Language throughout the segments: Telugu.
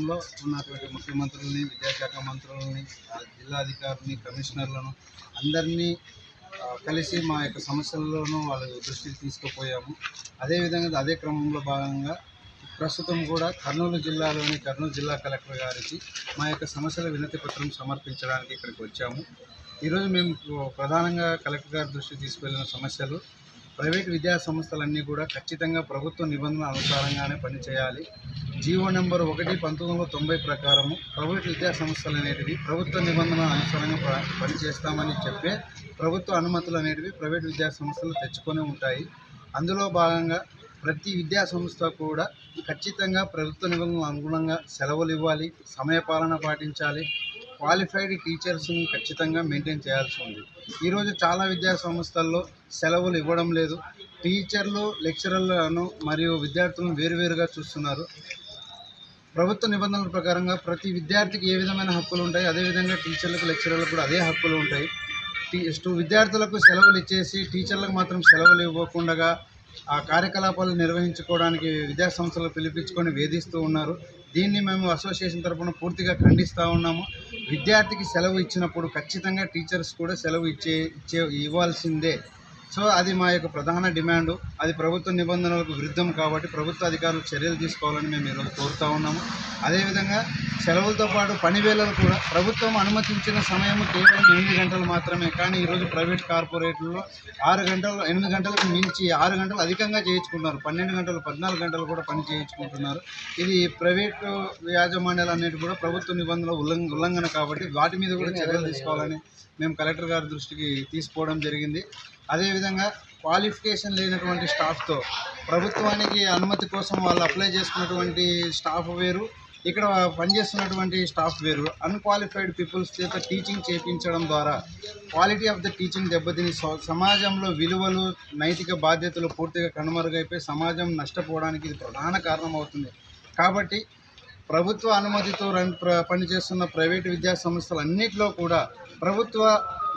రాష్ట్రంలో ఉన్నటువంటి ముఖ్యమంత్రులని విద్యాశాఖ మంత్రులని జిల్లాధికారులని కమిషనర్లను అందరినీ కలిసి మా యొక్క సమస్యల్లోనూ వాళ్ళ దృష్టికి తీసుకుపోయాము. అదేవిధంగా అదే క్రమంలో భాగంగా ప్రస్తుతం కూడా కర్నూలు జిల్లాలోని కర్నూలు జిల్లా కలెక్టర్ గారికి మా యొక్క సమస్యల వినతి పత్రం సమర్పించడానికి ఇక్కడికి వచ్చాము. ఈరోజు మేము ప్రధానంగా కలెక్టర్ గారి దృష్టికి తీసుకువెళ్ళిన సమస్యలు ప్రైవేట్ విద్యా సంస్థలన్నీ కూడా ఖచ్చితంగా ప్రభుత్వ నిబంధనల అనుసారంగానే పనిచేయాలి. జీవో నెంబర్ ఒకటి పంతొమ్మిది వందల తొంభై ప్రకారము ప్రైవేట్ విద్యా సంస్థలు అనేటివి ప్రభుత్వ నిబంధనల అనుసారంగా పనిచేస్తామని చెప్పే ప్రభుత్వ అనుమతులు అనేటివి ప్రైవేట్ విద్యా సంస్థలు తెచ్చుకొని ఉంటాయి. అందులో భాగంగా ప్రతి విద్యా సంస్థ కూడా ఖచ్చితంగా ప్రభుత్వ నిబంధనలకు అనుగుణంగా సెలవులు ఇవ్వాలి సమయపాలన పాటించాలి. క్వాలిఫైడ్ టీచర్స్ని ఖచ్చితంగా మెయింటైన్ చేయాల్సి ఉంది. ఈరోజు చాలా విద్యా సంస్థల్లో సెలవులు ఇవ్వడం లేదు. టీచర్లు లెక్చరర్లను మరియు విద్యార్థులను వేరువేరుగా చూస్తున్నారు. ప్రభుత్వ నిబంధనల ప్రకారంగా ప్రతి విద్యార్థికి ఏ విధమైన హక్కులు ఉంటాయి? అదేవిధంగా టీచర్లకు లెక్చరర్లకు కూడా అదే హక్కులు ఉంటాయి. టీ విద్యార్థులకు సెలవులు ఇచ్చేసి టీచర్లకు మాత్రం సెలవులు ఇవ్వకుండా ఆ కార్యకలాపాలు నిర్వహించుకోవడానికి విద్యా సంస్థలు పిలిపించుకొని వేధిస్తూ ఉన్నారు. దీన్ని మేము అసోసియేషన్ తరఫున పూర్తిగా ఖండిస్తూ ఉన్నాము. విద్యార్థికి సెలవు ఇచ్చినప్పుడు ఖచ్చితంగా టీచర్స్ కూడా సెలవు ఇచ్చే ఇచ్చే ఇవ్వాల్సిందే. సో అది మా యొక్క ప్రధాన డిమాండ్. అది ప్రభుత్వ నిబంధనలకు విరుద్ధం కాబట్టి ప్రభుత్వ అధికారులు చర్యలు తీసుకోవాలని మేము ఈరోజు కోరుతా ఉన్నాము. అదేవిధంగా సెలవులతో పాటు పనివేళలు కూడా ప్రభుత్వం అనుమతించిన సమయం కేవలం ఎనిమిది గంటలు మాత్రమే. కానీ ఈరోజు ప్రైవేట్ కార్పొరేట్లలో ఆరు గంటలు ఎనిమిది గంటలకు మించి ఆరు గంటలు అధికంగా చేయించుకుంటున్నారు. పన్నెండు గంటలు పద్నాలుగు గంటలు కూడా పని చేయించుకుంటున్నారు. ఇది ప్రైవేట్ యాజమాన్యాలు అనేవి కూడా ప్రభుత్వ నిబంధనల ఉల్లంఘ ఉల్లంఘన కాబట్టి వాటి మీద కూడా చర్యలు తీసుకోవాలని మేము కలెక్టర్ గారి దృష్టికి తీసుకోవడం జరిగింది. అదేవిధంగా క్వాలిఫికేషన్ లేనటువంటి స్టాఫ్తో ప్రభుత్వానికి అనుమతి కోసం వాళ్ళు అప్లై చేసుకున్నటువంటి స్టాఫ్ వేరు ఇక్కడ పనిచేస్తున్నటువంటి స్టాఫ్ వేరు. అన్క్వాలిఫైడ్ పీపుల్స్ చేత టీచింగ్ చేయించడం ద్వారా క్వాలిటీ ఆఫ్ ద టీచింగ్ దెబ్బతిని సమాజంలో విలువలు నైతిక బాధ్యతలు పూర్తిగా కనుమరుగైపోయి సమాజం నష్టపోవడానికి ఇది ప్రధాన కారణం అవుతుంది కాబట్టి ప్రభుత్వ అనుమతితో రన్ ప్ర పనిచేస్తున్న ప్రైవేటు విద్యాసంస్థలు అన్నింటిలో కూడా ప్రభుత్వ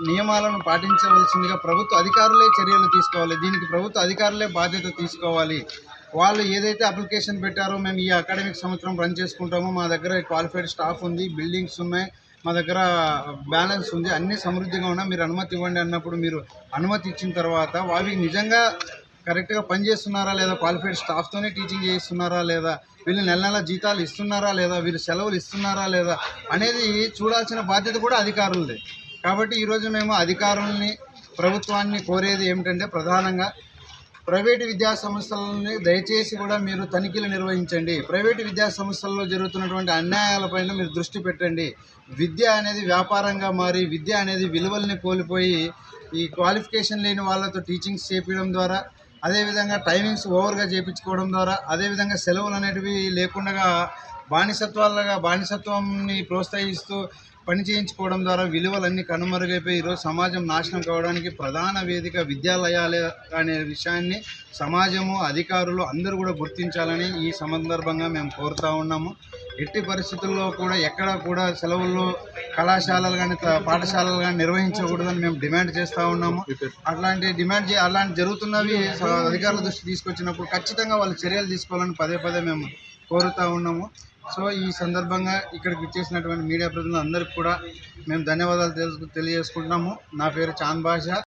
నియమాలను పాటించవలసిందిగా ప్రభుత్వ అధికారులే చర్యలు తీసుకోవాలి. దీనికి ప్రభుత్వ అధికారులే బాధ్యత తీసుకోవాలి. వాళ్ళు ఏదైతే అప్లికేషన్ పెట్టారో మేము ఈ అకాడమిక్ సంవత్సరం రన్ చేసుకుంటామో మా దగ్గర క్వాలిఫైడ్ స్టాఫ్ ఉంది బిల్డింగ్స్ ఉన్నాయి మా దగ్గర బ్యాలెన్స్ ఉంది అన్నీ సమృద్ధిగా ఉన్నా మీరు అనుమతి ఇవ్వండి అన్నప్పుడు మీరు అనుమతి ఇచ్చిన తర్వాత అవి నిజంగా కరెక్ట్గా పనిచేస్తున్నారా లేదా క్వాలిఫైడ్ స్టాఫ్తోనే టీచింగ్ చేయిస్తున్నారా లేదా వీళ్ళు నెల నెల జీతాలు ఇస్తున్నారా లేదా వీళ్ళు సెలవులు ఇస్తున్నారా లేదా అనేది చూడాల్సిన బాధ్యత కూడా అధికారులదే. కాబట్టి ఈరోజు మేము అధికారుల్ని ప్రభుత్వాన్ని కోరేది ఏమిటంటే ప్రధానంగా ప్రైవేటు విద్యా సంస్థలని దయచేసి కూడా మీరు తనిఖీలు నిర్వహించండి. ప్రైవేటు విద్యా సంస్థల్లో జరుగుతున్నటువంటి అన్యాయాలపైన మీరు దృష్టి పెట్టండి. విద్య అనేది వ్యాపారంగా మారి విద్య అనేది విలువల్ని కోల్పోయి ఈ క్వాలిఫికేషన్ లేని వాళ్ళతో టీచింగ్స్ చేపించడం ద్వారా అదేవిధంగా టైమింగ్స్ ఓవర్గా చేయించుకోవడం ద్వారా అదేవిధంగా సెలవులు అనేటివి లేకుండా బానిసత్వాలుగా బానిసత్వంని ప్రోత్సహిస్తూ పని చేయించుకోవడం ద్వారా విలువలన్నీ కనుమరుగైపోయి ఈరోజు సమాజం నాశనం కావడానికి ప్రధాన వేదిక విద్యాలయాలే అనే విషయాన్ని సమాజము అధికారులు అందరూ కూడా గుర్తించాలని ఈ సందర్భంగా మేము కోరుతా ఉన్నాము. ఎట్టి పరిస్థితుల్లో కూడా ఎక్కడ కూడా సెలవుల్లో కళాశాలలు కానీ పాఠశాలలు కానీ నిర్వహించకూడదని మేము డిమాండ్ చేస్తూ ఉన్నాము. అట్లాంటి డిమాండ్ చే అలాంటి జరుగుతున్నవి అధికారుల దృష్టి తీసుకొచ్చినప్పుడు ఖచ్చితంగా వాళ్ళు చర్యలు తీసుకోవాలని పదే పదే మేము కోరుతూ ఉన్నాము. సో ఈ సందర్భంగా ఇక్కడికి ఇచ్చేసినటువంటి మీడియా ప్రతినిధులందరికీ కూడా మేము ధన్యవాదాలు తెలుసు తెలియజేసుకుంటున్నాము. నా పేరు చాంద్ బాషా.